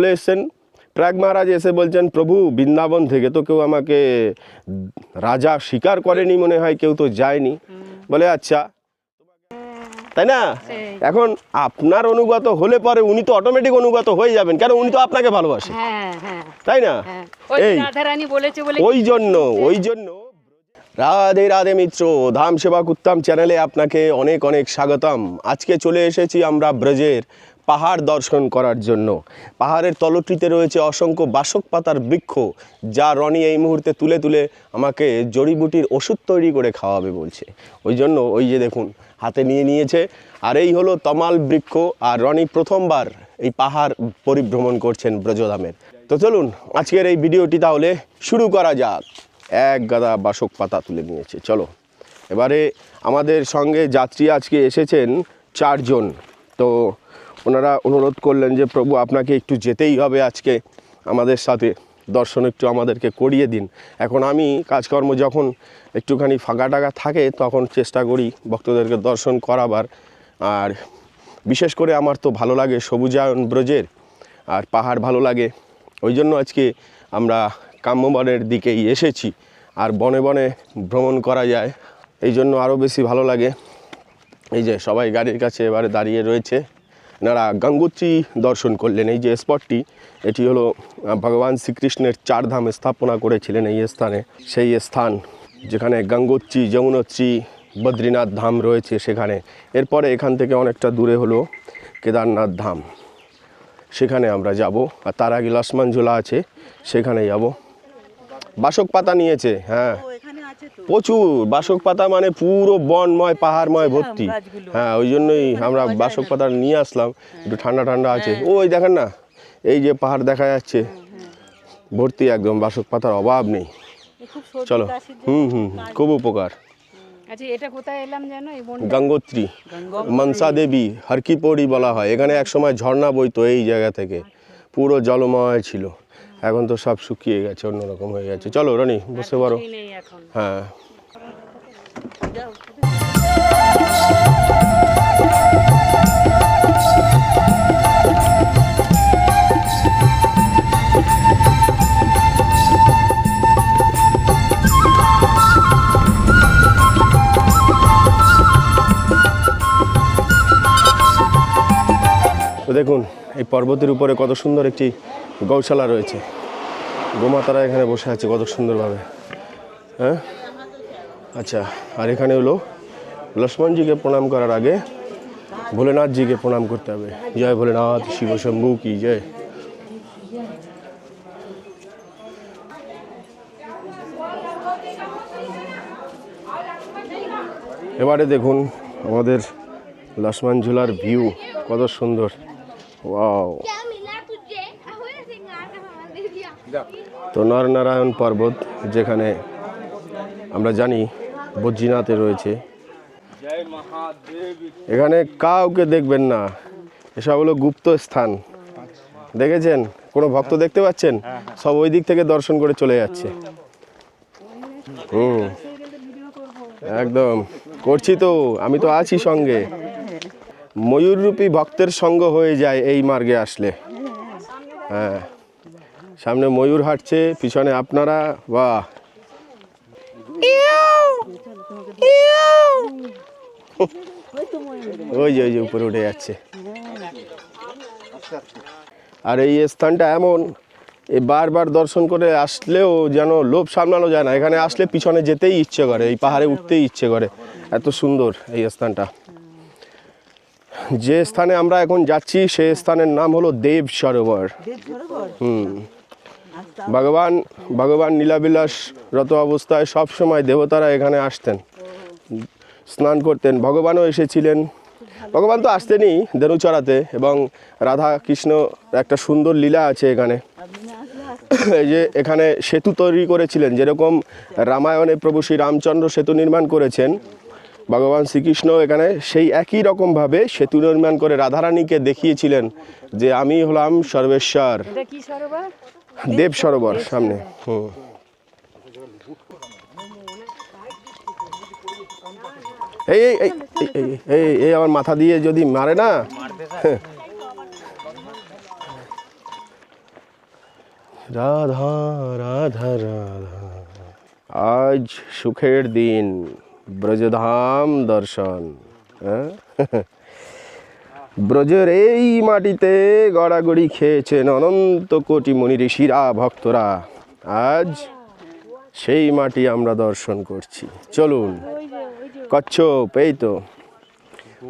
চলে এসছেন প্রাগ মহারাজ এসে বলছেন প্রভু বৃন্দাবন থেকে তো কেউ আমাকে রাজা স্বীকার করেনি মনে হয় কেউ তো যায়নি। বলে আচ্ছা তাই না? এখন আপনার অনুগত হলে পরে উনি তো অটোমেটিক অনুগত হয়ে যাবেন কেন উনি তো আপনাকে ভালোবাসে? হ্যাঁ হ্যাঁ। তাই না? হ্যাঁ। এই। ওই জন্য ওই জন্য রাধে রাধে মিত্র ধাম সেবা কুত্তাম চ্যানেলে আপনাকে অনেক অনেক স্বাগতম। আজকে চলে এসেছি আমরা ব্রজের পাহাড় দর্শন করার জন্য। পাহাড়ের তলটিতে রয়েছে অসংখ্য বাসক পাতার বৃক্ষ, যা রনি এই মুহূর্তে তুলে তুলে আমাকে জড়িবুটির ওষুধ তৈরি করে খাওয়াবে বলছে। ওই জন্য ওই যে দেখুন, হাতে নিয়ে নিয়েছে। আর এই হলো তমাল বৃক্ষ, আর রনি প্রথমবার এই পাহাড় পরিভ্রমণ করছেন ব্রজধামের। তো চলুন, আজকের এই ভিডিওটি তাহলে শুরু করা যাক। এক গাদা বাসক পাতা তুলে নিয়েছে। চলো, এবারে আমাদের সঙ্গে যাত্রী আজকে এসেছেন চারজন। তো ওনারা অনুরোধ করলেন যে, প্রভু, আপনাকে একটু যেতেই হবে আজকে আমাদের সাথে। দর্শন একটু আমাদেরকে করিয়ে দিন। এখন আমি কাজকর্ম যখন একটুখানি ফাঁকা টাকা থাকে, তখন চেষ্টা করি ভক্তদেরকে দর্শন করাবার। আর বিশেষ করে আমার তো ভালো লাগে সবুজায়ন ব্রজের, আর পাহাড় ভালো লাগে। ওই জন্য আজকে আমরা কাম্যবনের দিকেই এসেছি। আর বনে বনে ভ্রমণ করা যায়, এই জন্য আরও বেশি ভালো লাগে। এই যে সবাই গাড়ির কাছে এবারে দাঁড়িয়ে রয়েছে। এনারা গঙ্গোত্রী দর্শন করলেন। এই যে স্পটটি এটি হলো ভগবান শ্রীকৃষ্ণের চার ধাম স্থাপনা করেছিলেন এই স্থানে। সেই স্থান যেখানে গঙ্গোত্রী, যমুনোত্রী, বদ্রীনাথ ধাম রয়েছে সেখানে। এরপরে এখান থেকে অনেকটা দূরে হলো কেদারনাথ ধাম। সেখানে আমরা যাব, আর তার আগে ঝোলা আছে, সেখানে যাব। বাসক পাতা নিয়েছে হ্যাঁ। প্রচুর বাসক পাতা মানে পুরো বনময় পাহাড়ময় ভর্তি। হ্যাঁ ওই জন্যই আমরা বাসক পাতা নিয়ে আসলাম একটু ঠান্ডা ঠান্ডা আছে। ওই দেখেন না এই যে পাহাড় দেখা যাচ্ছে ভর্তি একদম বাসক পাতার অভাব নেই। চলো। হুম হুম খুব উপকার। আচ্ছা গঙ্গোত্রী। মনসা দেবী হরকি পৌড়ি বলা হয়। এখানে একসময় ঝর্ণা বইতো এই জায়গা থেকে। পুরো জলময় ছিল। এখন তো সব শুকিয়ে গেছে অন্যরকম হয়ে গেছে। চলো রনি বসে পারো হ্যাঁ। তো দেখুন এই পর্বতের উপরে কত সুন্দর একটি গৌশালা রয়েছে। গোমাতারা এখানে বসে আছে কত সুন্দরভাবে। হ্যাঁ? আচ্ছা আর এখানে হলো লক্ষ্মণজিকে প্রণাম করার আগে ভোলেনাথজিকে প্রণাম করতে হবে। জয় ভোলেনাথ, শিব শম্ভু, কি জয়। এবারে দেখুন আমাদের লক্ষ্মণ ঝুলার ভিউ কত সুন্দর। ওয়াও। তো নরনারায়ণ পর্বত, যেখানে আমরা জানি বদ্রীনাথে রয়েছে। এখানে কাউকে দেখবেন না। এসব হলো গুপ্ত স্থান। দেখেছেন? কোনো ভক্ত দেখতে পাচ্ছেন? সব ওই দিক থেকে দর্শন করে চলে যাচ্ছে। হুম। একদম। করছি তো, আমি তো আছি সঙ্গে। ময়ূররূপী ভক্তের সঙ্গ হয়ে যায় এই মার্গে আসলে। হ্যাঁ। সামনে ময়ূর হাঁটছে পিছনে আপনারা বাহ। ওই যে ওই যে উপরে উঠে যাচ্ছে। আর এই স্থানটা এমন এই বারবার দর্শন করে আসলেও যেন লোভ সামলানো যায় না। এখানে আসলে পিছনে যেতেই ইচ্ছে করে এই পাহাড়ে উঠতেই ইচ্ছে করে। এত সুন্দর এই স্থানটা। যে স্থানে আমরা এখন যাচ্ছি সেই স্থানের নাম হলো দেব সরোবর। দেব সরোবর? হুম। ভগবান ভগবান নীলাবিলাস রত অবস্থায় সব সময় দেবতারা এখানে আসতেন, স্নান করতেন। ভগবানও এসেছিলেন। ভগবান তো আসতেনই ধনু চড়াতে এবং রাধা কৃষ্ণ একটা সুন্দর লীলা আছে এখানে। এই যে এখানে সেতু তৈরি করেছিলেন, যেরকম রামায়ণে প্রভু শ্রী রামচন্দ্র সেতু নির্মাণ করেছেন, ভগবান শ্রীকৃষ্ণ এখানে সেই একই রকমভাবে সেতু নির্মাণ করে রাধারানীকে দেখিয়েছিলেন যে আমি হলাম সর্বেশ্বর। দেব সরোবর সামনে। হুম। এই এই এই এই- এই এই এই আমার মাথা দিয়ে যদি মারে না? রাধা রাধা রাধা। আজ সুখের দিন ব্রজধাম দর্শন হ্যাঁ? ব্রজের এই মাটিতে গড়াগড়ি খেয়েছেন অনন্ত কোটি মুনি ঋষিরা ভক্তরা। আজ সেই মাটি আমরা দর্শন করছি। চলুন কচ্ছপ এই তো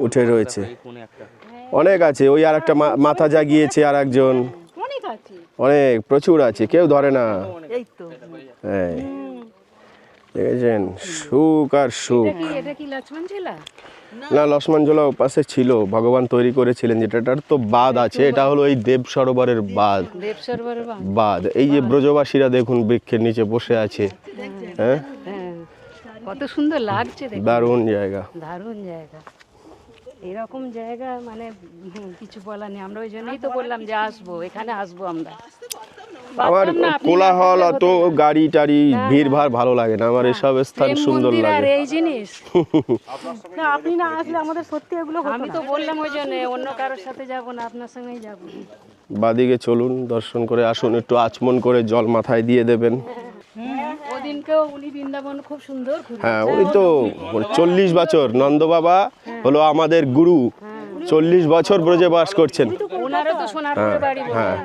উঠে রয়েছে। অনেক আছে ওই আর একটা মাথা জাগিয়েছে আর একজন অনেক প্রচুর আছে কেউ ধরে না। হ্যাঁ। দেখেছেন? সুখ আর সুখ। না। লক্ষ্মণ ঝোলা পাশে ছিল। ভগবান তৈরি করেছিলেন যেটাটার তো বাদ আছে। এটা হলো এই দেব সরোবরের বাদ। দেব বাদ। এই যে ব্রজবাসীরা দেখুন বৃক্ষের নিচে বসে আছে। হ্যাঁ? হ্যাঁ। কত সুন্দর লাগছে দারুণ জায়গা। দারুণ জায়গা। এরকম জায়গা মানে হুম, কিছু বলার নেই। আমরা ওই জন্যই তো বললাম যে আসব এখানে আসব আমরা। না। কোলাহল অত গাড়ি টাড়ি ভিড় ভাড় ভালো লাগে না। আমার এসব স্থান সুন্দর লাগে। এই জিনিস। না আপনি না আসলে আমাদের সত্যি এগুলো আমি তো বললাম ওই জন্য অন্য কারোর সাথে যাব না আপনার সঙ্গেই যাব। বাদিকে চলুন দর্শন করে আসুন একটু আচমন করে জল মাথায় দিয়ে দেবেন। ওদিনকেও উনি বৃন্দাবন খুব সুন্দর হ্যাঁ উনি তো চল্লিশ বছর নন্দ বাবা হলো আমাদের গুরু। চল্লিশ বছর ব্রজে বাস করছেন। ওনারও তো সোনারপুরে বাড়ি বলে। হ্যাঁ।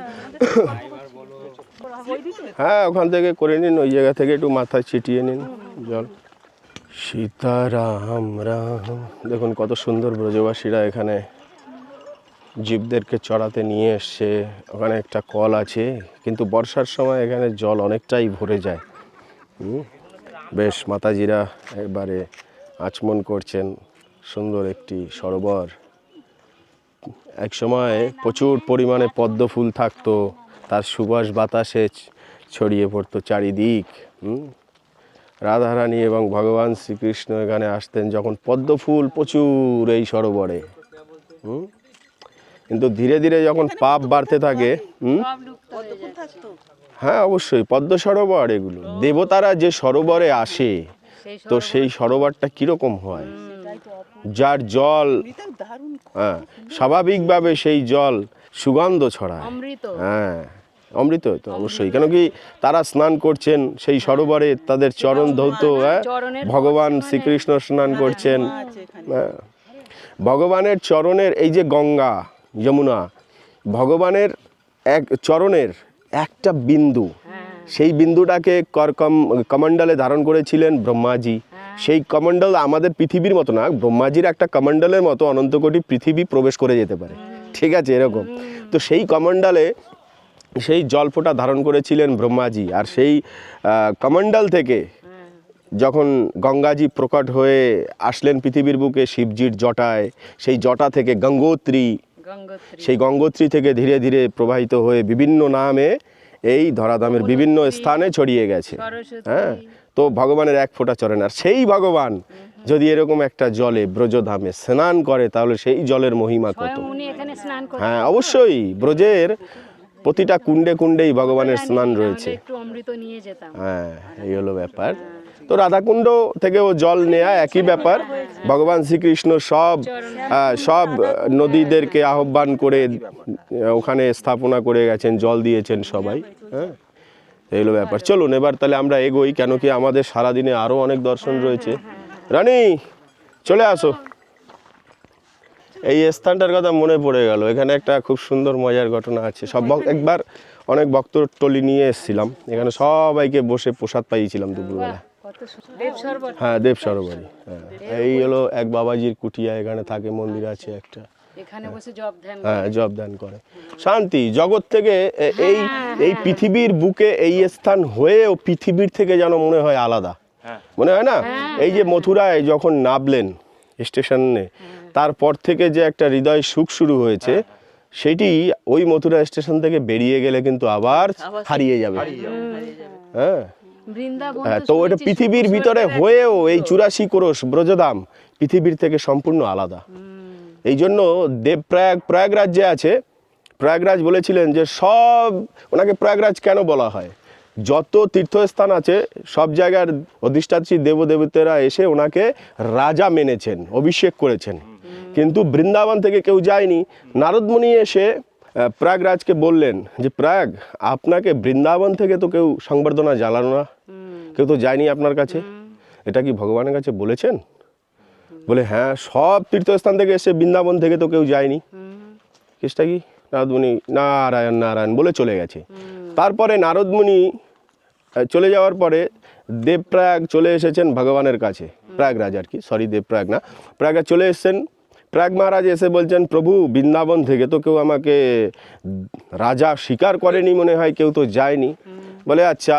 হ্যাঁ ওখান থেকে করে নিন ওই জায়গা থেকে একটু মাথায় ছিটিয়ে নিন জল। সীতারাম রাম। দেখুন কত সুন্দর ব্রজবাসীরা এখানে জীবদেরকে চড়াতে নিয়ে এসছে। ওখানে একটা কল আছে কিন্তু বর্ষার সময় এখানে জল অনেকটাই ভরে যায়। বেশ, মাতাজিরা এবারে আচমন করছেন সুন্দর একটি সরোবর এক সময় প্রচুর পরিমাণে পদ্ম ফুল থাকতো, তার সুবাস বাতাসে ছড়িয়ে পড়তো চারিদিক? রাধারানী এবং ভগবান শ্রীকৃষ্ণ এখানে আসতেন যখন পদ্ম ফুল প্রচুর এই সরোবরে? কিন্তু ধীরে ধীরে যখন পাপ বাড়তে থাকে, হুম হয়ে হ্যাঁ অবশ্যই পদ্ম সরোবর এগুলো। দেবতারা যে সরোবরে আসে তো সেই সরোবরটা কীরকম হয়? যার জল হ্যাঁ স্বাভাবিকভাবে সেই জল সুগন্ধ ছড়ায়। হ্যাঁ অমৃত তো অবশ্যই কেন কি তারা স্নান করছেন সেই সরোবরে তাদের চরণ ধৌত হ্যাঁ ভগবান শ্রীকৃষ্ণ স্নান করছেন। হ্যাঁ। ভগবানের চরণের এই যে গঙ্গা যমুনা ভগবানের এক চরণের একটা বিন্দু। সেই বিন্দুটাকে করকম কমণ্ডলে ধারণ করেছিলেন ব্রহ্মাজি। সেই কমণ্ডল আমাদের পৃথিবীর মতো না ব্রহ্মাজির একটা কমণ্ডলের মতো অনন্তকোটি পৃথিবী প্রবেশ করে যেতে পারে। ঠিক আছে এরকম। তো সেই কমণ্ডলে সেই জলফোঁটা ধারণ করেছিলেন ব্রহ্মাজি। আর সেই কমণ্ডল থেকে যখন গঙ্গাজি প্রকট হয়ে আসলেন পৃথিবীর বুকে শিবজির জটায় সেই জটা থেকে গঙ্গোত্রী সেই গঙ্গোত্রী থেকে ধীরে ধীরে প্রবাহিত হয়ে বিভিন্ন নামে এই ধরাধামের বিভিন্ন স্থানে ছড়িয়ে গেছে। হ্যাঁ তো ভগবানের এক ফোঁটা চরেন আর সেই ভগবান যদি এরকম একটা জলে ব্রজধামে স্নান করে তাহলে সেই জলের মহিমা কত? হ্যাঁ অবশ্যই। ব্রজের প্রতিটা কুণ্ডে কুণ্ডেই ভগবানের স্নান রয়েছে। হ্যাঁ এই হলো ব্যাপার। তো রাধাকুণ্ড থেকেও জল নেওয়া একই ব্যাপার। ভগবান শ্রীকৃষ্ণ সব সব নদীদেরকে আহ্বান করে ওখানে স্থাপনা করে গেছেন, জল দিয়েছেন সবাই হ্যাঁ? এই হলো ব্যাপার। চলুন, এবার তাহলে আমরা এগোই, কেন কি আমাদের সারাদিনে আরও অনেক দর্শন রয়েছে। রানী, চলে আসো। এই স্থানটার কথা মনে পড়ে গেল। এখানে একটা খুব সুন্দর মজার ঘটনা আছে। সব একবার অনেক ভক্তর টলি নিয়ে এসেছিলাম। এখানে সবাইকে বসে প্রসাদ পাইয়েছিলাম দুপুরবেলা। কত দেব সরোবর হ্যাঁ। দেব সরোবরী। হ্যাঁ এই হলো এক বাবাজির কুটিয়া এখানে থাকে মন্দির আছে একটা। এখানে বসে জব ধ্যান হ্যাঁ জব দান করে। শান্তি জগৎ থেকে এই এই পৃথিবীর বুকে এই স্থান হয়েও পৃথিবীর থেকে যেন মনে হয় আলাদা। মনে হয় না? এই যে মথুরায় যখন নামলেন স্টেশনে তারপর থেকে যে একটা হৃদয় সুখ শুরু হয়েছে সেটি ওই মথুরা স্টেশন থেকে বেরিয়ে গেলে কিন্তু আবার হারিয়ে যাবে। হ্যাঁ হ্যাঁ। তো তো ওটা পৃথিবীর ভিতরে হয়েও এই চুরাশি কোরস ব্রজধাম পৃথিবীর থেকে সম্পূর্ণ আলাদা। এই জন্য দেবপ্রয়াগ প্রয়াগরাজ যে আছে। প্রয়াগরাজ বলেছিলেন যে সব ওনাকে প্রয়াগরাজ কেন বলা হয়? যত তীর্থস্থান আছে সব জায়গার অধিষ্ঠাত্রী দেবদেবতারা এসে ওনাকে রাজা মেনেছেন অভিষেক করেছেন। কিন্তু বৃন্দাবন থেকে কেউ যায়নি। নারদমণি এসে আহ, প্রয়াগরাজকে বললেন যে প্রয়াগ আপনাকে বৃন্দাবন থেকে তো কেউ সংবর্ধনা জ্বালানো না। কেউ তো যায়নি আপনার কাছে। এটা কি ভগবানের কাছে বলেছেন? বলে হ্যাঁ সব তীর্থস্থান থেকে এসে বৃন্দাবন থেকে তো কেউ যায়নি। কেসটা কি? নারদমণি নারায়ণ নারায়ণ বলে চলে গেছে। তারপরে নারদমণি চলে যাওয়ার পরে দেবপ্রয়াগ চলে এসেছেন ভগবানের কাছে। প্রয়াগরাজ আর কি সরি দেবপ্রয়াগ না। প্রয়াগরাজ চলে এসেছেন। প্রয়াগ মহারাজ এসে বলছেন প্রভু বৃন্দাবন থেকে তো কেউ আমাকে রাজা স্বীকার করেনি মনে হয় কেউ তো যায়নি। বলে আচ্ছা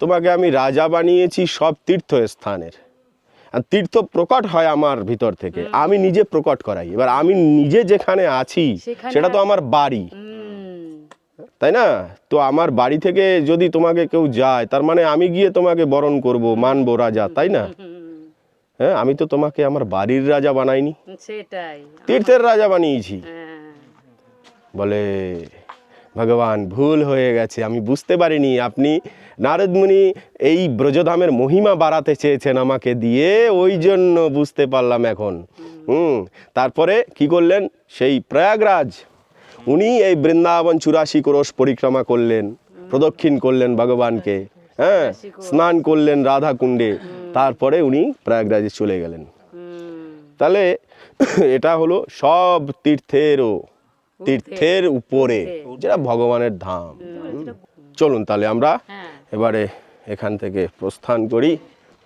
তোমাকে আমি রাজা বানিয়েছি সব তীর্থস্থানের। আর তীর্থ প্রকট হয় আমার ভিতর থেকে। আমি নিজে প্রকট করাই। এবার আমি নিজে যেখানে আছি সেটা তো আমার বাড়ি। তাই না? তো আমার বাড়ি থেকে যদি তোমাকে কেউ যায় তার মানে আমি গিয়ে তোমাকে বরণ করব মানবো রাজা তাই না? হ্যাঁ আমি তো তোমাকে আমার বাড়ির রাজা বানাইনি। সেটাই। তীর্থের রাজা বানিয়েছি। হ্যাঁ। বলে ভগবান ভুল হয়ে গেছে আমি বুঝতে পারিনি। আপনি নারদমুনি এই ব্রজধামের মহিমা বাড়াতে চেয়েছেন আমাকে দিয়ে ওই জন্য বুঝতে পারলাম এখন। হুম। তারপরে কি করলেন? সেই প্রয়াগরাজ উনি এই বৃন্দাবন চুরাশি ক্রোশ পরিক্রমা করলেন প্রদক্ষিণ করলেন ভগবানকে। হ্যাঁ স্নান করলেন রাধা কুণ্ডে তারপরে উনি প্রয়াগরাজে চলে গেলেন। তাহলে এটা হলো সব তীর্থেরও তীর্থের উপরে যেটা ভগবানের ধাম। চলুন তাহলে আমরা হ্যাঁ। এবারে এখান থেকে প্রস্থান করি।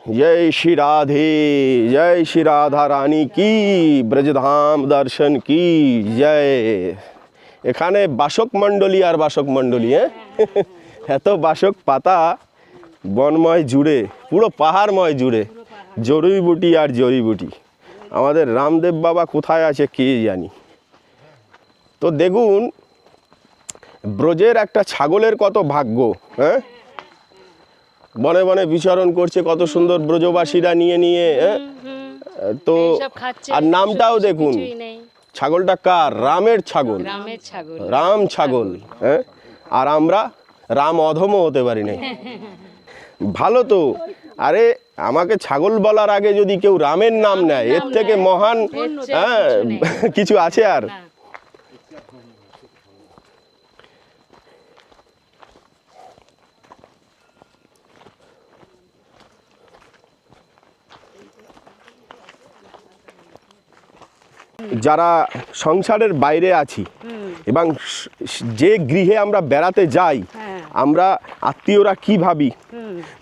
জয় শ্রী রাধে জয় শ্রী রাধা রানী কি ব্রজধাম দর্শন কি জয়। এখানে বাসক মণ্ডলী আর বাসক মণ্ডলী হ্যাঁ। এত বাসক পাতা বনময় জুড়ে পুরো পাহাড়ময় জুড়ে জড়িবুটি আর জড়িবুটি আমাদের রামদেব বাবা কোথায় আছে কে জানি। তো দেখুন ব্রজের একটা ছাগলের কত ভাগ্য হ্যাঁ? বনে বনে বিচরণ করছে কত সুন্দর ব্রজবাসীরা নিয়ে নিয়ে হ্যাঁ? তো আর নামটাও দেখুন। ছাগলটা কার? রামের ছাগল। রাম ছাগল হ্যাঁ? আর আমরা রাম অধমও হতে পারি নাই। ভালো তো। আরে আমাকে ছাগল বলার আগে যদি কেউ রামের নাম নেয় এর থেকে মহান হ্যাঁ কিছু আছে আর? যারা সংসারের বাইরে আছি এবং যে গৃহে আমরা বেড়াতে যাই হ্যাঁ আমরা আত্মীয়রা কি ভাবি?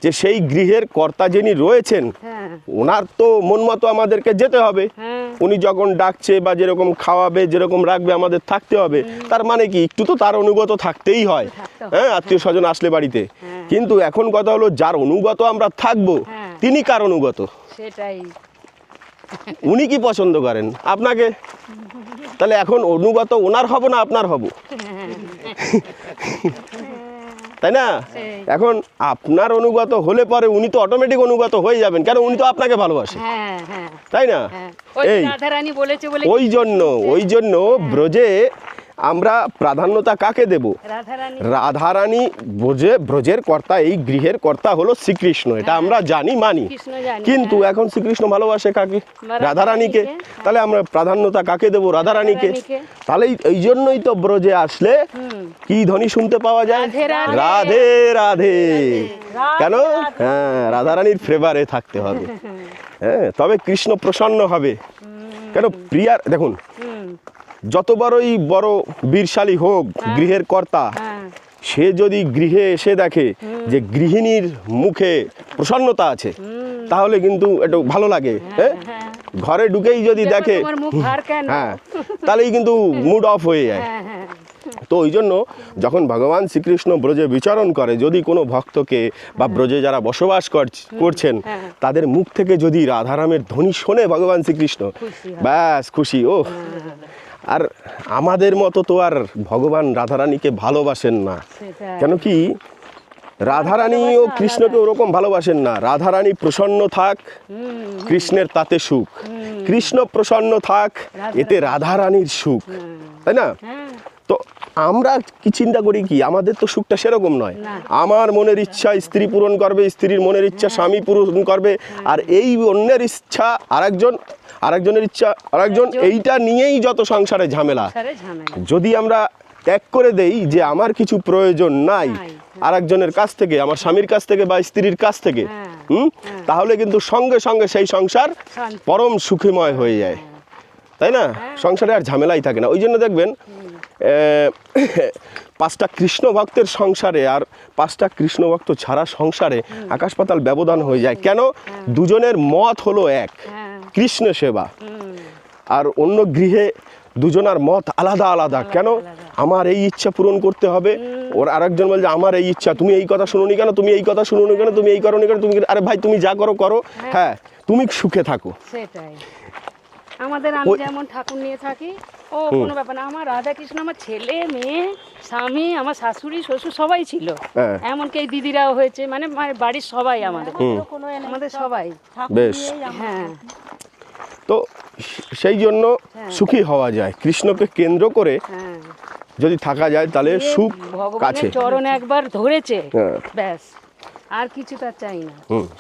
যে সেই গৃহের কর্তা যিনি রয়েছেন হ্যাঁ। ওনার তো মন মতো আমাদেরকে যেতে হবে। হ্যাঁ। উনি যখন ডাকছে বা যেরকম খাওয়াবে যেরকম রাখবে আমাদের থাকতে হবে। তার মানে কি? একটু তো তার অনুগত থাকতেই হয়। হ্যাঁ আত্মীয় স্বজন আসলে বাড়িতে। হ্যাঁ। কিন্তু এখন কথা হলো যার অনুগত আমরা থাকব হ্যাঁ। তিনি কার অনুগত? সেটাই। উনি কি পছন্দ করেন? আপনাকে? তাহলে এখন অনুগত ওনার হব না আপনার হব? তাই না? এখন আপনার অনুগত হলে পরে উনি তো অটোমেটিক অনুগত হয়ে যাবেন কেন উনি তো আপনাকে ভালোবাসে? হ্যাঁ হ্যাঁ। তাই না? হ্যাঁ। এই ওই জন্য ওই জন্য ব্রজে আমরা প্রাধান্যতা কাকে দেব? রাধারানী। ব্রজে ব্রজের কর্তা এই গৃহের কর্তা হলো শ্রীকৃষ্ণ এটা আমরা জানি মানি। কিন্তু এখন শ্রীকৃষ্ণ ভালোবাসে কাকে? রাধারানীকে। তাহলে আমরা প্রাধান্যতা কাকে দেবো রাধারানীকে। তাহলে এই- জন্যই তো ব্রজে আসলে কি ধ্বনি শুনতে পাওয়া যায়? রাধে রাধে। রাধে রাধে। কেন? হ্যাঁ রাধারানীর ফ্লেভারে থাকতে হবে। হ্যাঁ তবে কৃষ্ণ প্রসন্ন হবে। কেন? প্রিয়ার দেখুন হুম যত বড়ই বড় বীরশালী হোক গৃহের কর্তা হ্যাঁ। সে যদি গৃহে এসে দেখে যে গৃহিণীর মুখে প্রসন্নতা আছে তাহলে কিন্তু একটু ভালো লাগে হ্যাঁ হ্যাঁ। ঘরে ঢুকেই যদি দেখে হ্যাঁ তাহলেই কিন্তু মুড অফ হয়ে যায়। হ্যাঁ হ্যাঁ। তো ওই জন্য যখন ভগবান শ্রীকৃষ্ণ ব্রজে বিচরণ করে যদি কোনো ভক্তকে বা ব্রজে যারা বসবাস করছ- করছেন হ্যাঁ। তাদের মুখ থেকে যদি রাধারামের ধ্বনি শোনে ভগবান শ্রীকৃষ্ণ ব্যাস খুশি ও আর আমাদের মতো তো আর ভগবান রাধারানীকে ভালোবাসেন না। কেন কি? রাধারানী ও কৃষ্ণকে ওরকম ভালোবাসেন না। রাধারানী প্রসন্ন থাক কৃষ্ণের তাতে সুখ। কৃষ্ণ প্রসন্ন থাক এতে রাধারানীর সুখ। তাই না? হ্যাঁ। তো আমরা কি চিন্তা করি কি? আমাদের তো সুখটা সেরকম নয়। আমার মনের ইচ্ছা স্ত্রী পূরণ করবে স্ত্রীর মনের ইচ্ছা স্বামী পূরণ করবে আর এই অন্যের ইচ্ছা আরেকজন আরেকজনের ইচ্ছা আরেকজন এইটা নিয়েই যত সংসারে ঝামেলা। যদি আমরা ত্যাগ করে দেই যে আমার কিছু প্রয়োজন নাই নাই, আর একজনের কাছ থেকে আমার স্বামীর কাছ থেকে বা স্ত্রীর কাছ থেকে হ্যাঁ, হুম? তাহলে কিন্তু সঙ্গে সঙ্গে সেই সংসার পরম সুখময় হয়ে যায়। তাই না? সংসারে আর ঝামেলাই থাকে না। ওই জন্য দেখবেন পাঁচটা কৃষ্ণ ভক্তের সংসারে আর পাঁচটা কৃষ্ণ ভক্ত ছাড়া সংসারে আকাশ পাতাল ব্যবধান হয়ে যায়। কেন? দুজনের মত হলো এক। হ্যাঁ। কৃষ্ণ সেবা। আর অন্য গৃহে দুজনার মত আলাদা আলাদা। কেন? আমার এই ইচ্ছা পূরণ করতে হবে। ওর আরেকজন বলছে আমার এই ইচ্ছা। তুমি এই কথা শুনুনি কেন? তুমি এই কথা শুনুনি কেন? তুমি এই করনি কেন? তুমি আরে ভাই তুমি যা করো করো। হ্যাঁ তুমি সুখে থাকো। সেটাই। আমাদের আমি যেমন ঠাকুর নিয়ে থাকি ও কোনো ব্যাপার না। আমার রাধা কৃষ্ণ আমার ছেলে মেয়ে স্বামী আমার শাশুড়ি শ্বশুর সবাই ছিল। হ্যাঁ। এমনকি এই দিদিরাও হয়েছে মানে বাড়ির সবাই আমাদের। কোনো এ নেই, আমাদের সবাই। বেশ। হ্যাঁ। তো সেই জন্য সুখী হওয়া যায়। কৃষ্ণকে কেন্দ্র করে হ্যাঁ। যদি থাকা যায় তাহলে সুখ কাছে। ভগবানের চরণ একবার ধরেছে। হ্যাঁ। ব্যাস আর কিছু তার চাই না।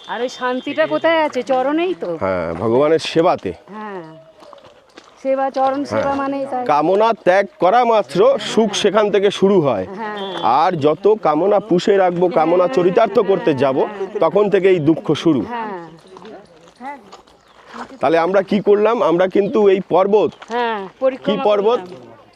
আর ওই শান্তিটা কোথায় আছে? চরণেই তো। হ্যাঁ ভগবানের সেবাতে। হ্যাঁ। সেবা চরণ সেবা মানে কামনা ত্যাগ করা মাত্র সুখ সেখান থেকে শুরু হয়। হ্যাঁ। আর যত কামনা পুষে রাখব কামনা চরিতার্থ করতে যাব তখন থেকে এই দুঃখ শুরু। হ্যাঁ। তাহলে আমরা কি করলাম? আমরা কিন্তু এই পর্বত। হ্যাঁ কি পর্বত।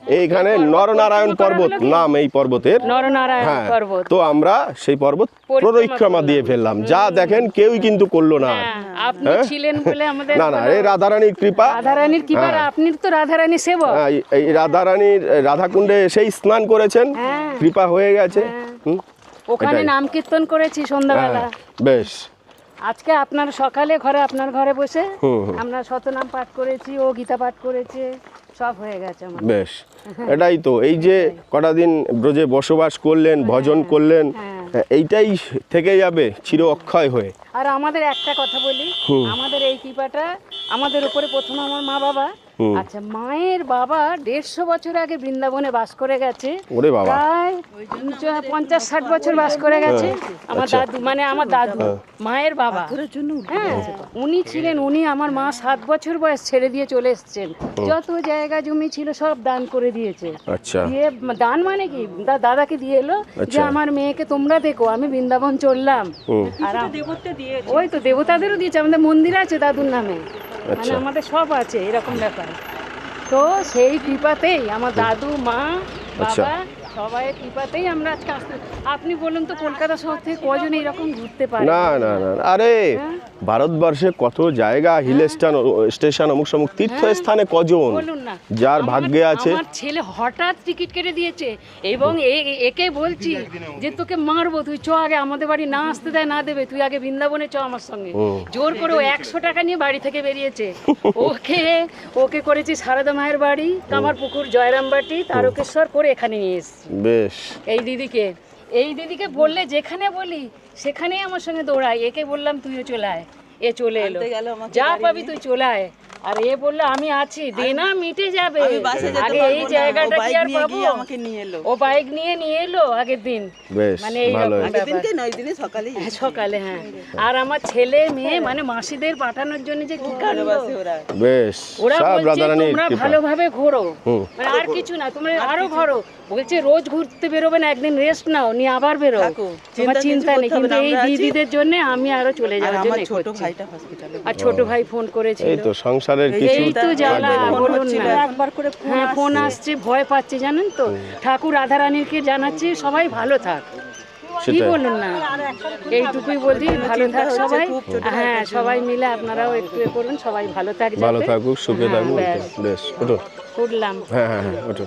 এইখানে নরনারায়ণ পর্বত নাম এই পর্বতের। নরনারায়ণ হ্যাঁ পর্বত। তো আমরা সেই পর্বত পরিক্রমা দিয়ে ফেললাম। যা দেখেন কেউই কিন্তু করল না। হ্যাঁ, আপনি হ্যাঁ? ছিলেন বলে আমাদের না না এই রাধারানীর কৃপা। রাধারানীর কি পারে হ্যাঁ। আপনি তো রাধারানী সেবক। হ্যাঁ, এই- রাধারানীর রাধাকুণ্ডে এসেই স্নান করেছেন। কৃপা হয়ে গেছে। ওখানে। নাম কীর্তন করেছি সন্ধ্যাবেলা। বেশ। আজকে আপনার সকালে ঘরে আপনার ঘরে বসে। আমরা শতনাম পাঠ করেছি ও গীতা পাঠ করেছে। সব হয়ে গেছে বেশ এটাই তো। এই যে কটা দিন ব্রজে বসবাস করলেন ভজন করলেন হ্যাঁ। এইটাই থেকে যাবে চির অক্ষয় হয়ে। আর আমাদের একটা কথা বলি আমাদের এই কৃপাটা আমাদের উপরে প্রথম আমার মা বাবা আচ্ছা মায়ের বাবা দেড়শো বছর আগে বৃন্দাবনে বাস করে গেছে। ওরে বাবা। প্রায় পঞ্চাশ ষাট বছর বাস করে গেছে। আমার আচ্ছা। দাদু মানে আমার দাদু মায়ের বাবা। হ্যাঁ উনি ছিলেন উনি আমার মা সাত বছর বয়স ছেড়ে দিয়ে চলে এসেছেন। যত জায়গা জমি ছিল সব দান করে দিয়েছে। আচ্ছা। দিয়ে দান মানে কি? দাদাকে দিয়ে এলো যে আচ্ছা। আমার মেয়েকে তোমরা দেখো আমি বৃন্দাবন চললাম। আর ওই তো দেবতাদেরও দিয়েছে আমাদের মন্দির আছে দাদুর নামে। মানে আচ্ছা। আমাদের সব আছে এরকম ব্যাপার তো সেই কৃপাতেই আমার দাদু মা আচ্ছা। বাবা সবাই কৃপাতেই আমরা আজকে আসতে আপনি বলুন তো কলকাতা শহর থেকে কজন এরকম ঘুরতে পারে না না না না। আরে হ্যাঁ। ভারতবর্ষে কত জায়গা হিল স্টেশন স্টেশন অমুক সমুক তীর্থস্থানে কজন? হ্যাঁ। বলুন না। যার ভাগ্যে আছে। আমার ছেলে হঠাৎ টিকিট কেটে দিয়েছে এবং একে বলছি যে তোকে মারবো তুই চ আগে আমাদের বাড়ি না আসতে দেয় না দেবে তুই আগে বৃন্দাবনে চ আমার সঙ্গে। জোর করে ও একশো টাকা নিয়ে বাড়ি থেকে বেরিয়েছে। ওকে ওকে করেছি সারদা মায়ের বাড়ি কামারপুকুর জয়রামবাটি তারকেশ্বর করে এখানে নিয়ে এসেছি। বেশ। এই দিদিকে। এই দিদিকে বললে যেখানে বলি সেখানেই আমার সঙ্গে দৌড়ায়। একে বললাম তুইও চলে আয়। এ চলে এলো। যা পাবি তুই চলে আয়। আর এ বলল আমি আছি দে না মিটে যাবে। আগে এই জায়গাটা কি আর পাবো? আমাকে নিয়ে এলো। ও বাইক নিয়ে নিয়ে এলো আগের দিন। মানে এই রকম ব্যাপার। দিনকে নয় দিনে সকালে হ্যাঁ, সকালে হ্যাঁ। আর আমার ছেলে মেয়ে মানে মাসিদের পাঠানোর জন্য যে কি কাণ্ড? ওরা। বেশ ওরা বলছে তোমরা ভালোভাবে ঘোরো। মানে আর কিছু না তোমরা আরও ঘোরো। বলছে রোজ ঘুরতে বেরোবে না একদিন রেস্ট নাও নিয়ে আবার বেরো। থাকো। তোমার চিন্তা নেই কিন্তু এই দিদিদের জন্য আমি আরও চলে যাওয়ার আমার জন্য ছোট করছি ভাইটা হসপিটালে আর ছোট ভাই ফোন করেছিল। এই তো সংসারের কিছু এই তো জ্বালা ফোন বলুন না। একবার করে ফোন হ্যাঁ ফোন আসছে। ভয় পাচ্ছে জানেন তো? ঠাকুর রাধা রানীকে জানাচ্ছি সবাই ভালো থাক। কি বলুন না? এইটুকুই বলি ভালো থাক সবাই। হ্যাঁ সবাই মিলে আপনারাও একটু এ করুন সবাই ভালো থাক ভালো। থাকুক সুখে হ্যাঁ, থাকুক ব্যাস। বেশ ওঠো। উঠলাম। হ্যাঁ হ্যাঁ হ্যাঁ ওঠো।